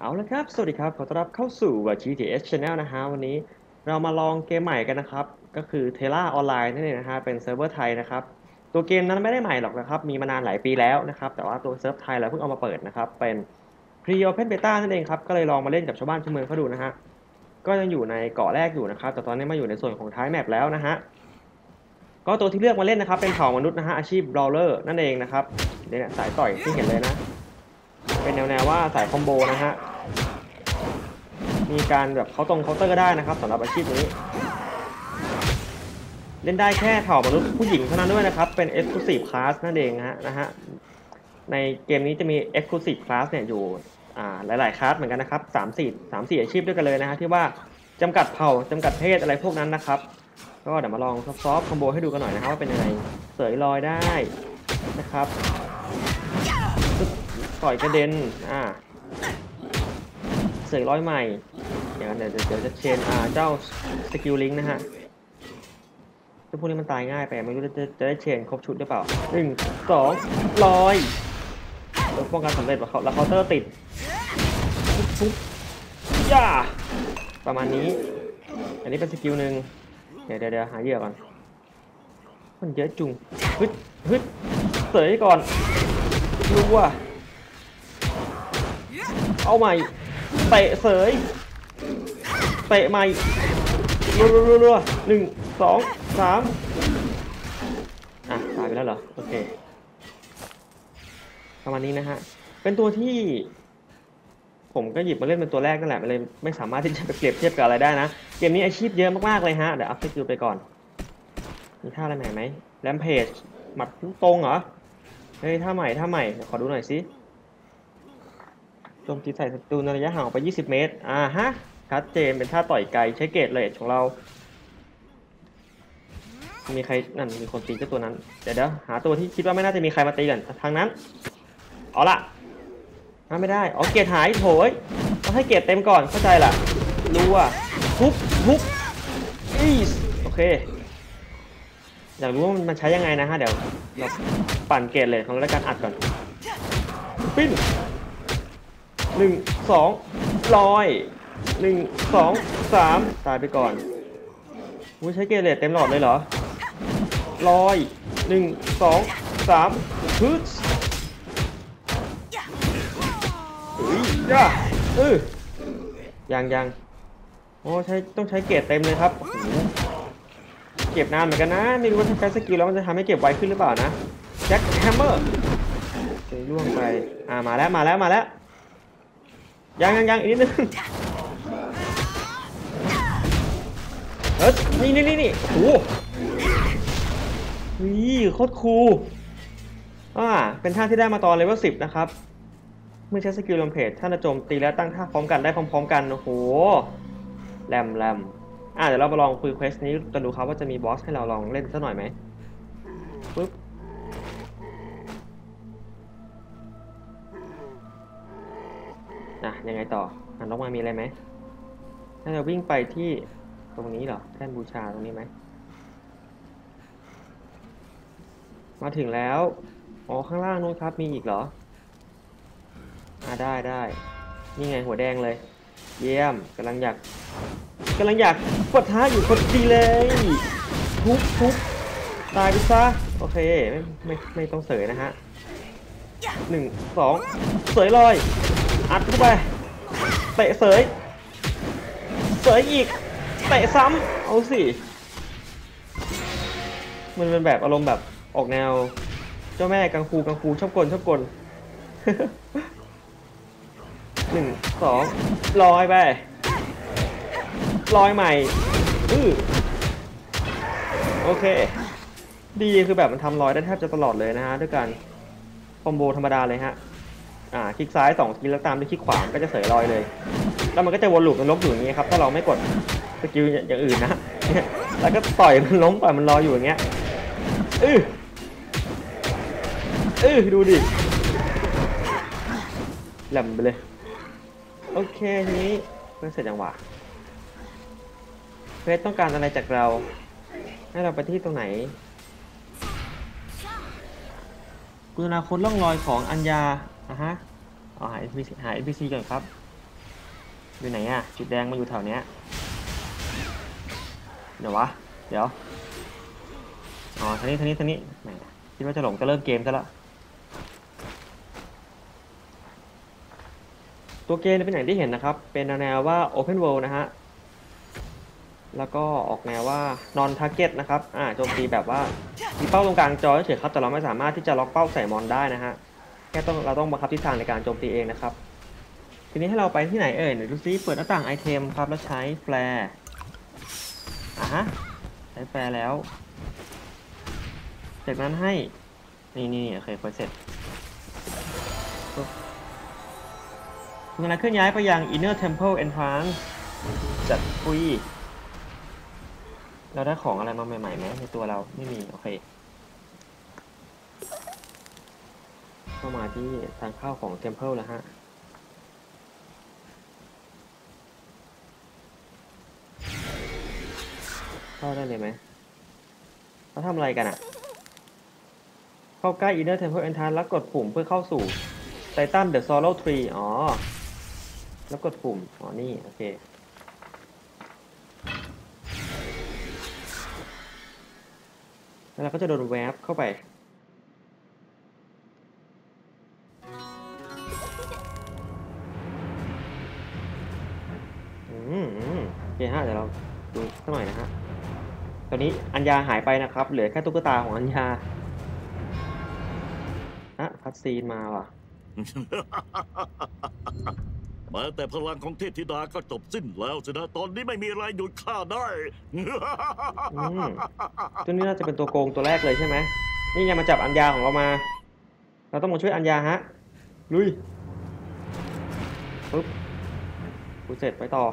เอาละครับ สวัสดีครับ ขอต้อนรับเข้าสู่ GTS Channel นะฮะ วันนี้เรามาลองเกมใหม่กันนะครับ ก็คือ t e l a Online นั่นเองนะฮะ เป็นเซิร์ฟเวอร์ไทยนะครับ ตัวเกมนั้นไม่ได้ใหม่หรอกนะครับ มีมานานหลายปีแล้วนะครับ แต่ว่าตัวเซิร์ฟไทยเราเพิ่งเอามาเปิดนะครับ เป็น Pre Open Beta นั่นเองครับ ก็เลยลองมาเล่นกับชาวบ้านชาวเมืองเขาดูนะฮะ ก็ยังอยู่ในเกาะแรกอยู่นะครับ แต่ตอนนี้มาอยู่ในส่วนของท้ายแมปแล้วนะฮะ ก็ตัวที่เลือกมาเล่นนะครับ เป็นเผ่ามนุษย์นะฮะ อาชีพ Brawler นั่นเองนะครับเนี่ยสายต่อยที่เห็นเลยนะ เป็นแนวๆว่าสายคอมโบนะฮะ มีการแบบเขาตรงเคาน์เตอร์ได้นะครับสำหรับอาชีพนี้ เล่นได้แค่เผ่ามนุษย์ผู้หญิงเท่านั้นด้วยนะครับ เป็น Exclusive Class นั่นเองนะฮะนะฮะ ในเกมนี้จะมี Exclusive Class เนี่ยอยู่อ่าหลายๆคลาสเหมือนกันนะครับสามสี่สามสี่อาชีพด้วยกันเลยนะฮะที่ว่าจำกัดเผ่าจำกัดเพศอะไรพวกนั้นนะครับ ก็เดี๋ยวมาลองซอฟต์คอมโบให้ดูกันหน่อยนะครับว่าเป็นยังไงเสยลอยได้นะครับ ต่อยกระเด็น อ่า เสยร้อยใหม่อย่างนั้นเดี๋ยวเดี๋ยวเดี๋ยวจะเชน อ่า เจ้าสกิลลิงนะฮะเจ้าพวกนี้มันตายง่ายไป ไม่รู้จะจะจะได้เชนครบชุดหรือเปล่าหนึ่งสองร้อยแล้วป้องกันสำเร็จแล้วเขาแล้วเคาน์เตอร์ติดปุ๊บปุ๊บย่า ประมาณนี้ อันนี้เป็นสกิลหนึ่งเดี๋ยวเดี๋ยวเดี๋ยวหาเหยื่อก่อน มันเยอะจุง ฮึดฮึดเสยก่อนรู้ว่า เอาใหม่เตะเสยเตะใหม่รัวรัวรัวหนึ่งสองสามอะตายไปแล้วเหรอโอเคประมาณนี้นะฮะเป็นตัวที่ ผมก็หยิบมาเล่นเป็นตัวแรกนั่นแหละมันเลยไม่สามารถที่จะไปเปรียบเทียบกับอะไรได้นะเกมนี้อาชีพเยอะมากๆเลยฮะเดี๋ยวอัพสกิลไปก่อนมีท่าอะไรใหม่ไหมแรมเพจหมัดตรงเหรอเฮ้ยท่าใหม่ท่าใหม่ขอดูหน่อยสิ โจมตีใส่ศัตรูในระยะห่างออกไป 20 เมตร อ่าฮะชัดเจนเป็นท่าต่อยไกลใช้เกตเลทของเรา มีใครนั่นมีคนตีเจ้าตัวนั้น เดี๋ยวเดี๋ยวหาตัวที่คิดว่าไม่น่าจะมีใครมาตีกันทางนั้น เอาละอ่าไม่ได้อ๋อเกตหายโถยต้องให้เกตเต็มก่อนเข้าใจล่ะรู้อะทุบทุบอีสโอเค อยากรู้ว่ามันใช้ยังไงนะฮะเดี๋ยวเราปั่นเกตเลยของรายการอัดก่อนปิ้น หนึ่งสองร้อยหนึ่งสองสามตายไปก่อนมูใช้เกเรตเต็มหลอดเลยเหรอร้อยหนึ่งสองสามฮึดเฮ้ยย่าเออยังยังโอ้ใช้ต้องใช้เกรดเต็มเลยครับ เก็บนานเหมือนกันนะ ไม่รู้ว่าถ้าใช้สกิลแล้วมันจะทำให้เก็บไวขึ้นหรือเปล่านะแจ็คแฮมเมอร์ล่วงไป อ่ามาแล้วมาแล้วมาแล้ว ยังยังยังอีกนิดนึงเฮ้ยนี่นี่นี่นี่โอ้โหนี่โคตรคูลอ่าเป็นท่าที่ได้มาตอนเลเวลสิบนะครับ เมื่อใช้สกิลลมเพจท่านจะโจมตีและตั้งท่าพร้อมกันได้พร้อมๆกัน โอ้โห แรมแรมอ่าเดี๋ยวเรามาลองคุยเควสนี้กันดูครับว่าจะมีบอสให้เราลองเล่นสักหน่อยไหม อะยังไงต่อหันลงมามีอะไรไหมน่าจะวิ่งไปที่ตรงนี้เหรอแท่นบูชาตรงนี้ไหมมาถึงแล้วอ๋อข้างล่างนู้นครับมีอีกเหรออ่าได้ได้นี่ไงหัวแดงเลย เยี่ยมกำลังอยากกำลังอยากกดท้าอยู่คนดีเลยทุบทุบตายไปซะโอเคไม่ไม่ไม่ต้องเสยนะฮะหนึ่งสองเสยลอย อัดเข้าไปเตะเสยเสยอีกเตะซ้ำเอาสิมันเป็นแบบอารมณ์แบบออกแนว เจ้าแม่กังฟูกังฟูชอบกลชอบกลหนึ่งสองลอยไปลอยใหม่อือโอเค ดีคือแบบมันทำลอยได้แทบจะตลอดเลยนะฮะ ด้วยการคอมโบธรรมดาเลยฮะ อ่าคลิกซ้าย2ทีแล้วตามด้วยคลิกขวาก็จะเสยลอยเลย แล้วมันก็จะวนลูปมันลบอยู่อย่างนี้ครับถ้าเราไม่กดสกิลอย่างอื่นนะแล้วก็ต่อยมันล้มต่อยมันรออยู่อย่างเงี้ยอืออือดูดิแหลมไปเลย โอเคทีนี้เพื่อเสร็จยังหวะเฟสต้องการอะไรจากเรา ให้เราไปที่ตรงไหนกุณนาคนล่องรอยของอัญญา อะฮะเอาหา NPC หา NPC ก่อนครับ อยู่ไหนอะจุดแดงมาอยู่แถวเนี้ย เดี๋ยววะ เดี๋ยว อ๋อทางนี้ทางนี้ทางนี้แหมคิดว่าจะหลงจะเริ่มเกมซะละ ตัวเกมเป็นอย่างที่เห็นนะครับ เป็นแนวว่า Open World นะฮะ แล้วก็ออกแนวว่า Non Target นะครับ อ่า โจมตีแบบว่า มีเป้าตรงกลางจอเฉยๆครับ แต่เราไม่สามารถที่จะล็อกเป้าใส่มอนได้นะฮะ ค่ต้องเราต้องบังคับทิศทางในการโจมตีเองนะครับ ทีนี้ให้เราไปที่ไหนเอ่ยไหนดูซิเปิดหน้าต่างไอเทมครับแล้วใช้แฟร์อะฮะใช้แฟร์แล้ว จากนั้นให้นี่นี่โอเคเปิดเสร็จปุ๊บคุณกำลังเคลื่อนย้ายไปยัง Inner Temple Entrance จัดคุยเราได้ของอะไรมาใหม่ๆไหมในตัวเราไม่มี โอเค เข้ามาที่ทางเข้าของ Temple แล้วฮะ เข้าได้เลยไหมเขาทำอะไรกันอะเข้าใกล้ Inner Temple Entrance แล้วกดปุ่มเพื่อเข้าสู่ Titan The Sorrow Tree อ๋อ แล้วกดปุ่ม อ๋อ นี่ โอเคแล้วเราก็จะโดนแวบเข้าไป เคฮะเดี๋ยวเราดูสักหน่อยนะฮะตอนนี้อัญญาหายไปนะครับ เหลือแค่ตุ๊กตาของอัญญาอะคัดซีนมาว่ะ แม้แต่พลังของเทพธิดาก็จบสิ้นแล้วสินะตอนนี้ไม่มีอะไรหยุดข้าได้อืมตัวนี้น่าจะเป็นตัวโกงตัวแรกเลยใช่ไหมนี่ไงมาจับอัญญาของเรามา เราต้องมาช่วยอัญญาฮะ ลุย ปึ๊บกูเสร็จไปต่อ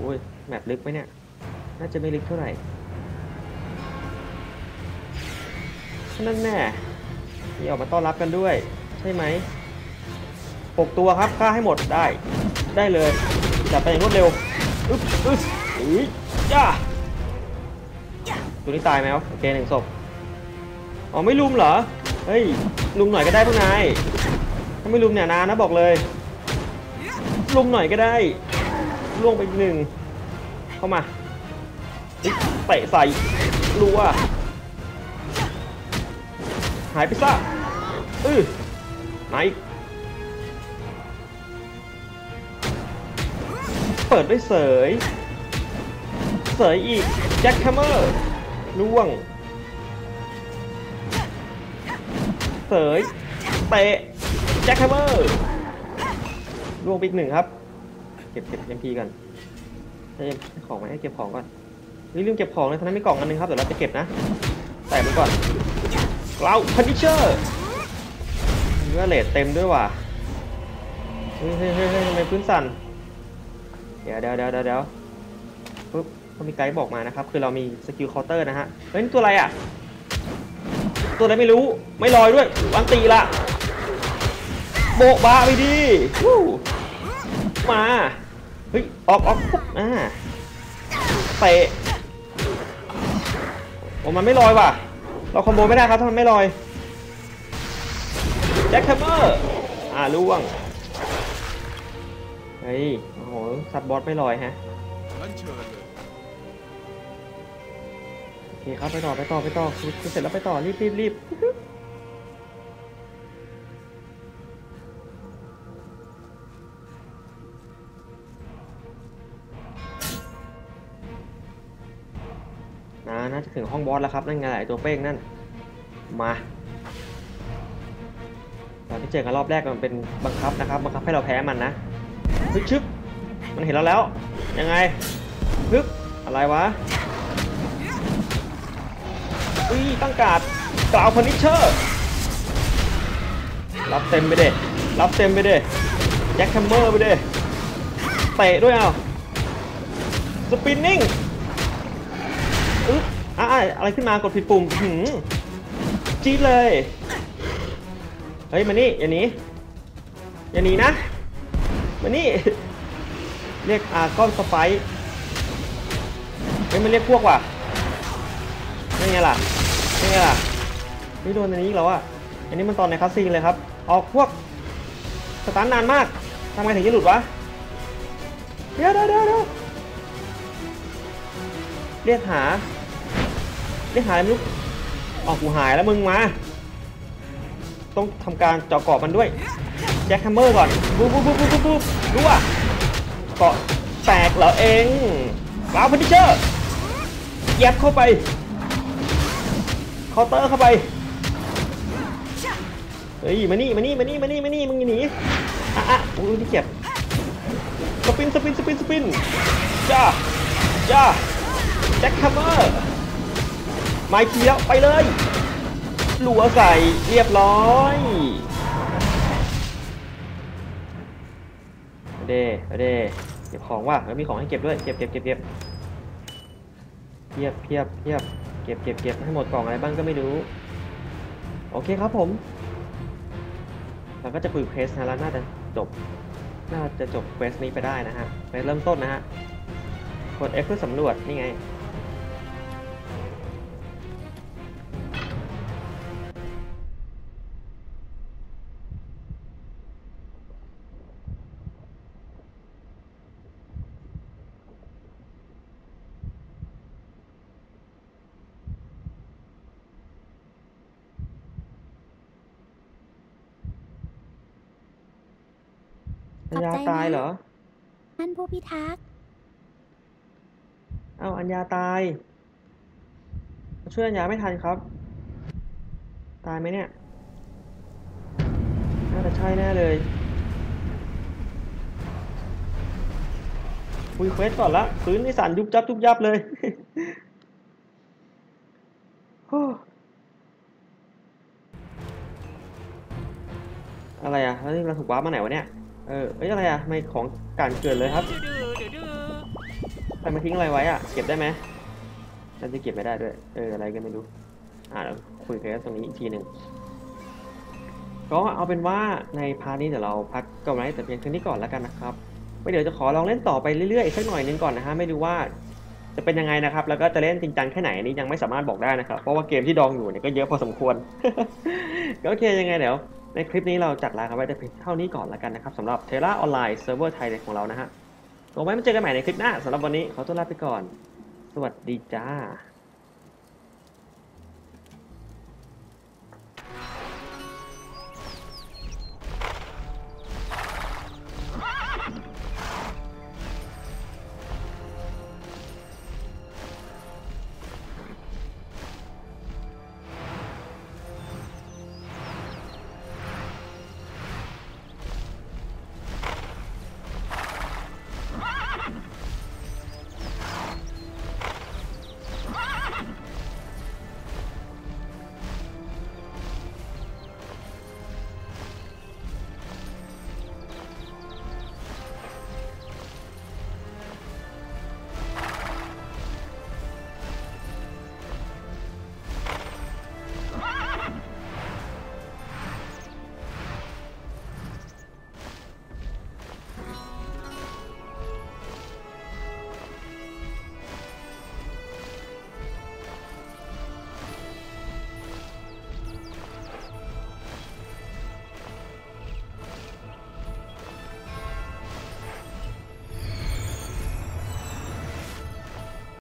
โอ้ยแมปลึกไหมเนี่ย น่าจะไม่ลึกเท่าไหร่นั่นแน่มีออกมาต้อนรับกันด้วย ใช่ไหมหกตัวครับฆ่าให้หมดได้ได้เลยจับไปอย่างรวดเร็วอึ๊บอึ๊บอุ้ยจ้าตัวนี้ตายไหมครับโอเคหนึ่งศพอ๋อไม่ลุมเหรอเฮ้ยลุมหน่อยก็ได้พวกนายถ้าไม่ลุมเนี่ยนานนะบอกเลยลุมหน่อยก็ได้ ล่วงไปอีกหนึ่งเข้ามาเตะใส่รัวหายไปซะอือไหนเปิดด้วยเสย เสยอีก แจ็คแฮมเมอร์ล่วง เสย เตะ แจ็คแฮมเมอร์ล่วงไปอีกหนึ่งครับ เก็บเก็บเอ็มพีกันเอ็มของไหมเก็บของก่อนเฮ้ยลืมเก็บของเลยท่านั้นมีกล่องอันนึงครับเดี๋ยวเราจะเก็บนะใส่มันก่อนเราพันิเชอร์เนื้อเลทเต็มด้วยว่ะเฮ้ยเฮ้ยเฮ้ยเฮ้ยทำไมพื้นสั่นเดี๋ยวเดี๋ยวเดี๋ยวเดี๋ยวเดี๋ยวปุ๊บเขามีไกด์บอกมานะครับ คือเรามีสกิลคาน์เตอร์นะฮะเฮ้ยตัวอะไรอะ ตัวอะไรไม่รู้ไม่ลอยด้วยวางตีละโบกบาไปดิมา เฮ้ยออกออกปุ๊บอ่าเตะโอ้มันไม่ลอยว่ะ เราคอมโบไม่ได้ครับถ้ามันไม่ลอยแจ็คแคมเมอร์อ่าล่วงเฮ้ยโอ้โหซับบอสไม่ลอยฮะดันเชิญเลยโอเคครับไปต่อไปต่อไปต่อคือเสร็จแล้วไปต่อรีบรีบรีบ นะน่าจะถึงห้องบอสแล้วครับนั่นไงไอตัวเป้งนั่นมาตอนที่เจอกันรอบแรกมันเป็นบังคับนะครับบังคับให้เราแพ้มันนะฮึชึบมันเห็นเราแล้วยังไงฮึบอะไรวะอุ้ยตั้งการ์ดกล่าวพนิชเชอร์รับเต็มไปเด้รับเต็มไปเด้แจ็คแคมเมอร์ไปเด้เตะด้วยเอาสปินนิ่ง อึ๊บอะอะอะไรขึ้นมากดผิดปุ่มหืมจี๊ดเลย เฮ้ยมานี่อย่าหนีอย่าหนีนะมานี่ เรียกอาร์กอนสไปร์เฮ้ยมันเรียกพวกว่ะนี่ไงล่ะนี่ไงล่ะนี่โดนอันนี้แล้วอะอันนี้มันตอนในคัสซีนเลยครับ ออกพวกสตาร์ทนานมากทำไงถึงจะหลุดวะเดี๋ยวเดี๋ยวเดี๋ยว เรียกหา เรียกหาอะไรไม่รู้อ๋อกกูหายแล้วมึงมา ต้องทำการเจาะเกาะมันด้วย แจ็คแฮมเมอร์ก่อนปุ๊บปุ๊บปุ๊บปุ๊บปุ๊บรู้ว่าเกาะแตกเหรอเองกราวพันดิเชอร์แยบเข้าไปเคาน์เตอร์เข้าไปเฮ้ยมานี่มานี่มานี่มานี่มานี่มึงย่าหนีอะอะโอ้ยนี่เจ็บสปินสปินสปินสปินจ้าจ้า แจ็คแฮมเมอร์ไม้ทีแล้วไปเลยหลัวใส่เรียบร้อยเอาเดเอาเดเก็บของว่ะแล้วมีของให้เก็บด้วยเก็บเก็บเก็บเก็บเพียบเพียบเพียบเก็บเก็บเก็บให้หมดกล่องอะไรบ้างก็ไม่รู้โอเคครับผมเราก็จะคุยเควสนะแล้วน่าจะจบ น่าจะจบเควสนี้ไปได้นะฮะไปเริ่มต้นนะฮะกด F เพื่อสำรวจนี่ไง ขอบใจอัญญานะตายเหรอท่านผู้พิทักษ์ เอ้าอัญญาตาย ช่วยอัญญาไม่ทันครับ ตายไหมเนี่ย น่าจะใช่แน่เลย คุยเควสก่อนละพื้นนี่สั่นยุบยับยุบยับเลย โอ้อะไรอะ แล้วนี่เราถูกว้าร์ปมาไหนวะเนี่ย เออเอ้ยอะไรอะไม่ของการเกิดเลยครับใครมาทิ้งอะไรไว้อะ เก็บได้ไหมน่าจะเก็บไม่ได้ด้วย เอออะไรกันไม่รู้ อ่าเราคุยกันตรงนี้อีกทีหนึ่งก็เอาเป็นว่าในพาร์ทนี้เดี๋ยวเราพักกันไว้แต่เพียงเท่านี้ก่อนแล้วกันนะครับไว้เดี๋ยวจะขอลองเล่นต่อไปเรื่อยๆอีกสักหน่อยนึงก่อนนะฮะไม่รู้ว่าจะเป็นยังไงนะครับ แล้วก็จะเล่นจริงจังแค่ไหนนนี้ยังไม่สามารถบอกได้นะครับ เพราะว่าเกมที่ดองอยู่เนี่ยก็เยอะพอสมควรก็โอเคยังไงเดี๋ยว ในคลิปนี้เราจัดลากันไว้แต่เพียงเท่านี้ก่อนแล้วกันนะครับสำหรับเทล่าออนไลน์เซิร์ฟเวอร์ไทยของเรานะฮะเอาไว้มาเจอกันใหม่ในคลิปหน้าสำหรับวันนี้ขอตัวลาไปก่อน สวัสดีจ้า